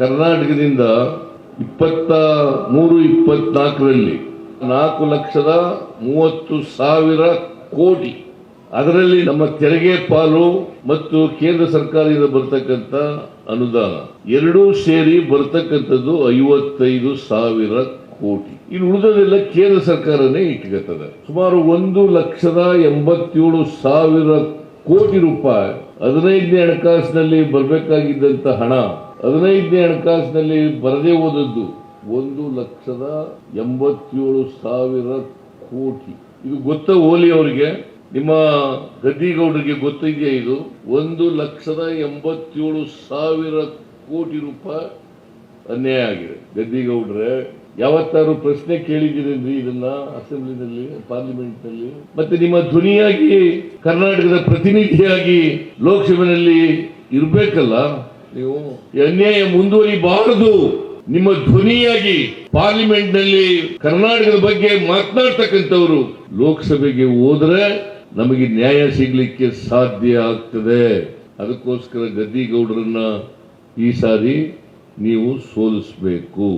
ಕರ್ನಾಟಕದಿಂದ ಇಪ್ಪತ್ತ ಮೂರು, ಇಪ್ಪತ್ನಾಲ್ಕರಲ್ಲಿ ನಾಲ್ಕು ಲಕ್ಷದ ಮೂವತ್ತು ಸಾವಿರ ಕೋಟಿ. ಅದರಲ್ಲಿ ನಮ್ಮ ತೆರಿಗೆ ಪಾಲು ಮತ್ತು ಕೇಂದ್ರ ಸರ್ಕಾರದಿಂದ ಬರ್ತಕ್ಕಂಥ ಅನುದಾನ ಎರಡೂ ಸೇರಿ ಬರ್ತಕ್ಕಂಥದ್ದು ಐವತ್ತೈದು ಸಾವಿರ ಕೋಟಿ. ಇನ್ನು ಉಳಿದದೆಲ್ಲ ಕೇಂದ್ರ ಸರ್ಕಾರನೇ ಇಟ್ಕೊತದೆ ಸುಮಾರು ಒಂದು ಲಕ್ಷದ ಎಂಬತ್ತೇಳು ಸಾವಿರ ಕೋಟಿ ರೂಪಾಯಿ. ಹದಿನೈದನೇ ಹಣಕಾಸಿನಲ್ಲಿ ಬರಬೇಕಾಗಿದ್ದಂಥ ಹಣ ಹದಿನೈದನೇ ಹಣಕಾಸಿನಲ್ಲಿ ಬರದೇ ಹೋದದ್ದು ಒಂದು ಲಕ್ಷದ ಎಂಬತ್ತೇಳು ಸಾವಿರ ಕೋಟಿ. ಇದು ಗೊತ್ತ ಓಲಿ ಅವರಿಗೆ? ನಿಮ್ಮ ಗದ್ದಿಗೌಡರಿಗೆ ಗೊತ್ತಿದೆಯಾ ಇದು? ಒಂದು ಲಕ್ಷದ ಎಂಬತ್ತೇಳು ಸಾವಿರ ಕೋಟಿ ರೂಪಾಯಿ ಅನ್ಯಾಯ ಆಗಿದೆ. ಗದ್ದಿಗೌಡ್ರೆ ಯಾವತ್ತಾರು ಪ್ರಶ್ನೆ ಕೇಳಿದ್ದೀರೇನ್ರಿ ಇದನ್ನ ಅಸೆಂಬ್ಲಿನಲ್ಲಿ ಪಾರ್ಲಿಮೆಂಟ್ನಲ್ಲಿ ಮತ್ತೆ ನಿಮ್ಮ ಧ್ವನಿಯಾಗಿ ಕರ್ನಾಟಕದ ಪ್ರತಿನಿಧಿಯಾಗಿ ಲೋಕಸಭೆಯಲ್ಲಿ ಇರ್ಬೇಕಲ್ಲ? ನೀವು ಮುಂದುವರಿಬಾರದು. ನಿಮ್ಮ ಧ್ವನಿಯಾಗಿ ಪಾರ್ಲಿಮೆಂಟ್ನಲ್ಲಿ ಕರ್ನಾಟಕದ ಬಗ್ಗೆ ಮಾತನಾಡ್ತಕ್ಕಂಥವ್ರು ಲೋಕಸಭೆಗೆ ಹೋದ್ರೆ ನಮಗೆ ನ್ಯಾಯ ಸಿಗ್ಲಿಕ್ಕೆ ಸಾಧ್ಯ ಆಗ್ತದೆ. ಅದಕ್ಕೋಸ್ಕರ ಗದ್ದಿಗೌಡರನ್ನ ಈ ಸಾರಿ ನೀವು ಸೋಲಿಸಬೇಕು.